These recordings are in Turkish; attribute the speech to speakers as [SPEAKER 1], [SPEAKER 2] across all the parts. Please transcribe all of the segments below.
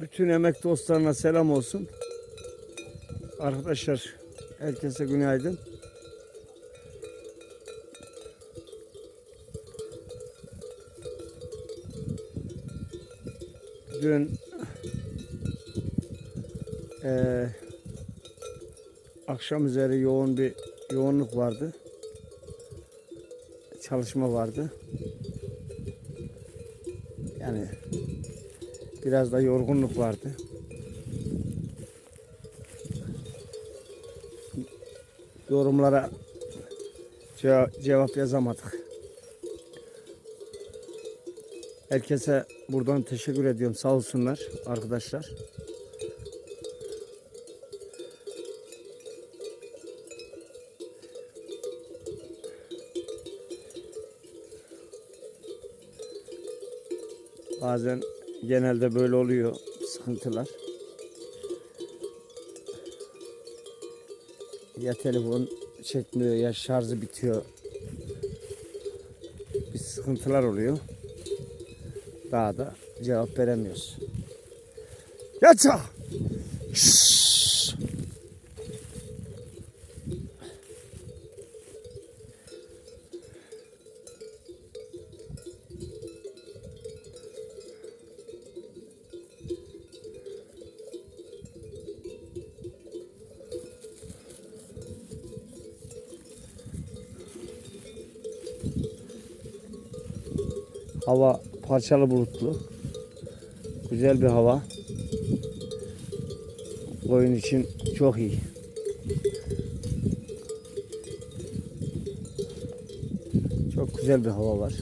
[SPEAKER 1] Bütün emek dostlarına selam olsun. Arkadaşlar herkese günaydın. Dün eee akşam üzeri yoğun bir yoğunluk vardı. Çalışma vardı. Yani biraz da yorgunluk vardı. Yorumlara ceva- cevap yazamadık. Herkese buradan teşekkür ediyorum. Sağ olsunlar arkadaşlar. Bazen genelde böyle oluyor sıkıntılar. Ya telefon çekmiyor ya şarjı bitiyor. Bir sıkıntılar oluyor. Daha da cevap veremiyoruz. Yaça! Şşş! Hava parçalı bulutlu. Güzel bir hava. Oyun için çok iyi. Çok güzel bir hava var.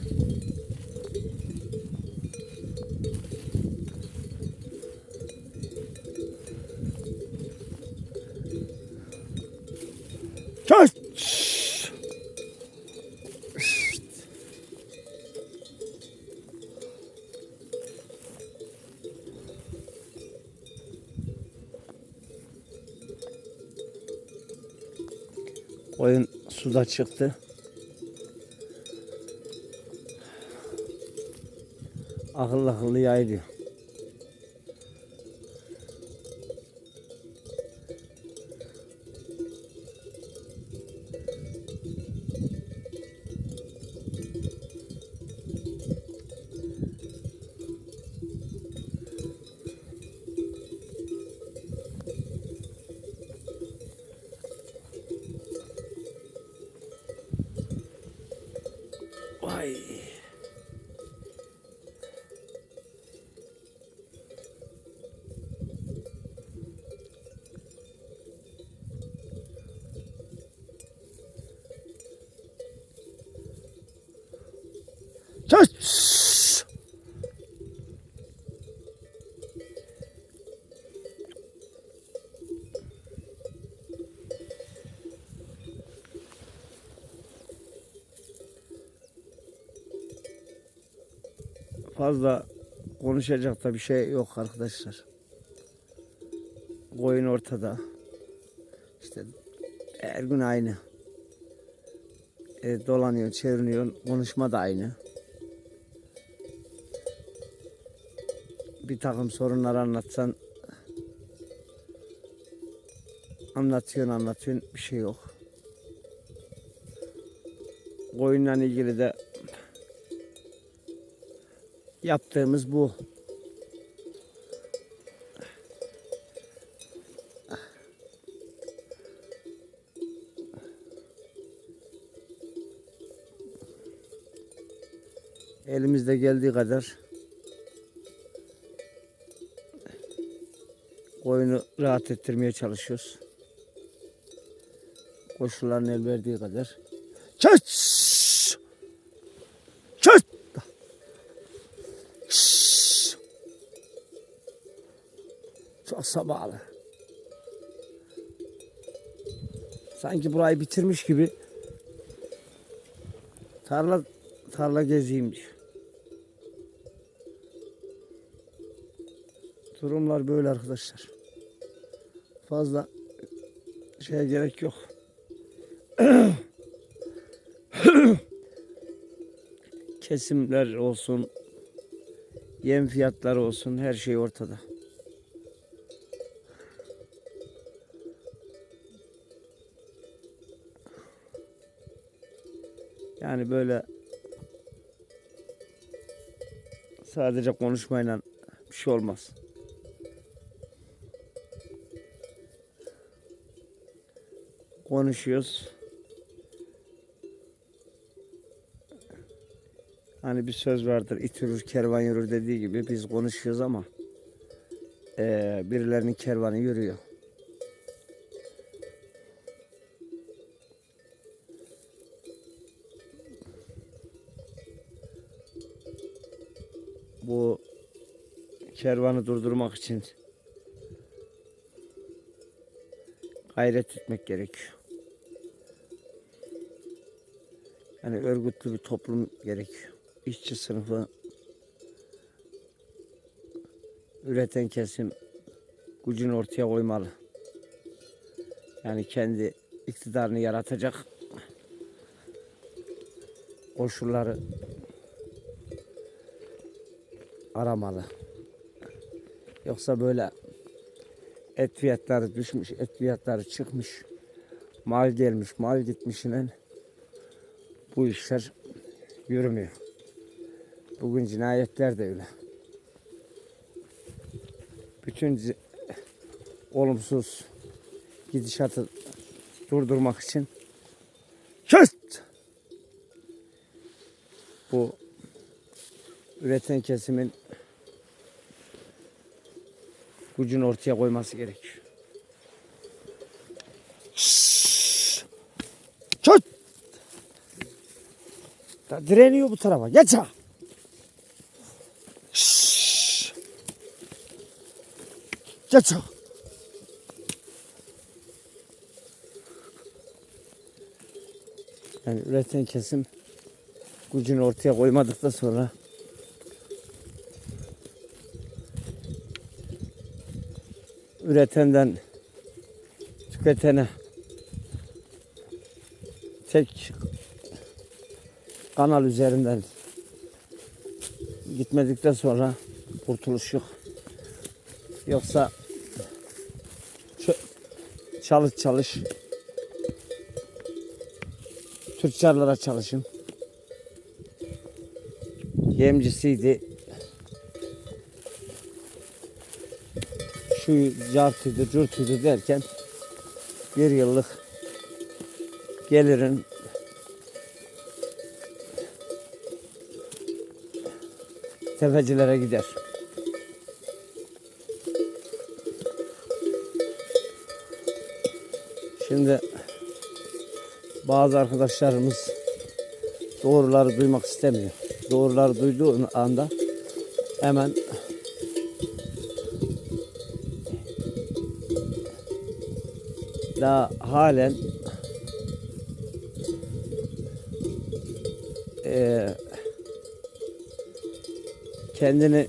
[SPEAKER 1] Oyun suda çıktı. Akıllı akıllı. Vay. Ôi. Fazla konuşacak da bir şey yok arkadaşlar. Koyun ortada. İşte her gün aynı. E, dolanıyor, çevriliyor. Konuşma da aynı. Bir takım sorunlar anlatsan anlatıyorsun anlatıyorsun bir şey yok. Koyunla ilgili de yaptığımız bu. Elimizde geldiği kadar koyunu rahat ettirmeye çalışıyoruz. Koşulların el verdiği kadar. Çöç! Çok sabahlı. Sanki burayı bitirmiş gibi tarla tarla gezeyim diyor. Durumlar böyle arkadaşlar. Fazla şeye gerek yok. Kesimler olsun, yem fiyatları olsun her şey ortada. Yani böyle sadece konuşmayla bir şey olmaz. Konuşuyoruz. Hani bir söz vardır, it yürür, kervan yürür dediği gibi biz konuşuyoruz ama eee, birilerinin kervanı yürüyor. Kervanı durdurmak için gayret etmek gerekiyor. Yani örgütlü bir toplum gerekiyor. İşçi sınıfı, üreten kesim gücünü ortaya koymalı. Yani kendi iktidarını yaratacak koşulları aramalı. Yoksa böyle et fiyatları düşmüş, et fiyatları çıkmış, mal gelmiş, mal gitmişine bu işler yürümüyor. Bugün cinayetler de öyle. Bütün olumsuz gidişatı durdurmak için Şşt! bu üreten kesimin gücünü ortaya koyması gerekiyor. Şşt! Da direniyor bu tarafa. Geç. Şşş! Geç sağa. Yani üreten kesim gücünü ortaya koymadıktan sonra üretenden tüketene tek kanal üzerinden gitmedikten sonra kurtuluş yok. Yoksa çalış çalış tüccarlara çalışın. Yemcisiydi. Şu cartıydı, curtuydu derken bir yıllık gelirin tefecilere gider. Şimdi bazı arkadaşlarımız doğruları duymak istemiyor. Doğruları duyduğu anda hemen daha halen eee kendini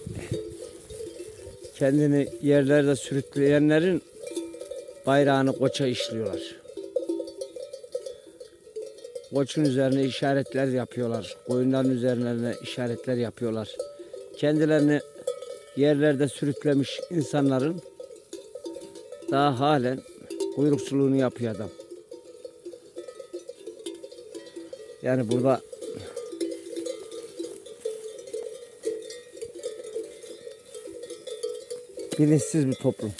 [SPEAKER 1] kendini yerlerde sürükleyenlerin bayrağını koça işliyorlar. Koçun üzerine işaretler yapıyorlar. Koyunların üzerine işaretler yapıyorlar. Kendilerini yerlerde sürüklemiş insanların daha halen kuyrukçuluğunu yapıyor adam. Yani burada bilinçsiz bir toplum.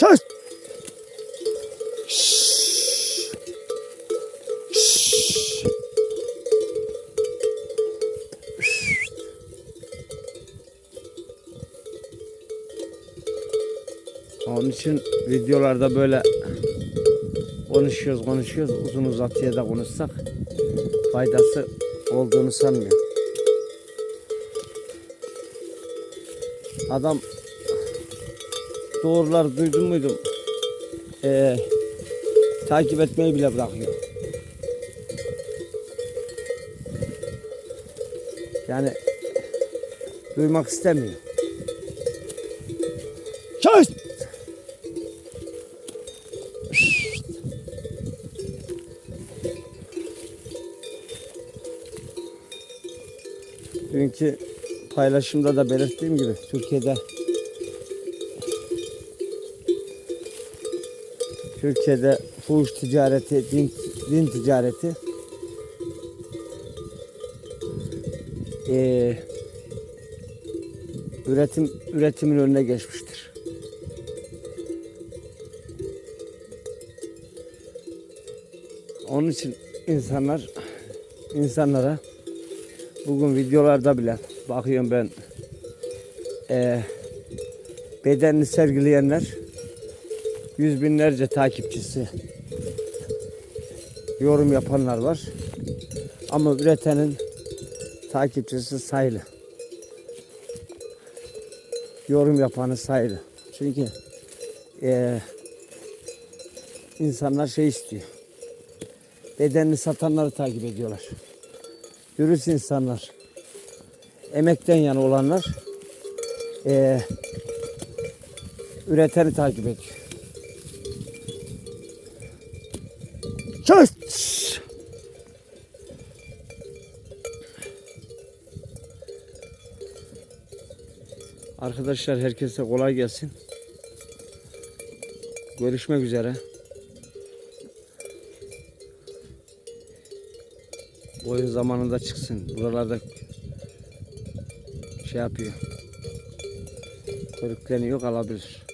[SPEAKER 1] Çöz! İçin videolarda böyle konuşuyoruz konuşuyoruz uzun uzatıya da konuşsak faydası olduğunu sanmıyorum. Adam doğrular duydum muydum ee, takip etmeyi bile bırakıyor. Yani duymak istemiyor. Çöz! Dünkü paylaşımda da belirttiğim gibi Türkiye'de Türkiye'de fuhuş ticareti, din, din ticareti eee, üretim üretimin önüne geçmiştir. Onun için insanlar insanlara bugün videolarda bile bakıyorum ben eee bedenini sergileyenler yüz binlerce takipçisi yorum yapanlar var. Ama üretenin takipçisi sayılı. Yorum yapanı sayılı. Çünkü eee, insanlar şey istiyor. Bedenini satanları takip ediyorlar. Dürüst insanlar, emekten yana olanlar eee, üreteni takip ediyor. Çöş! Arkadaşlar herkese kolay gelsin. Görüşmek üzere. Oyun zamanında çıksın. Buralarda şey yapıyor. Körükleniyor kalabilir.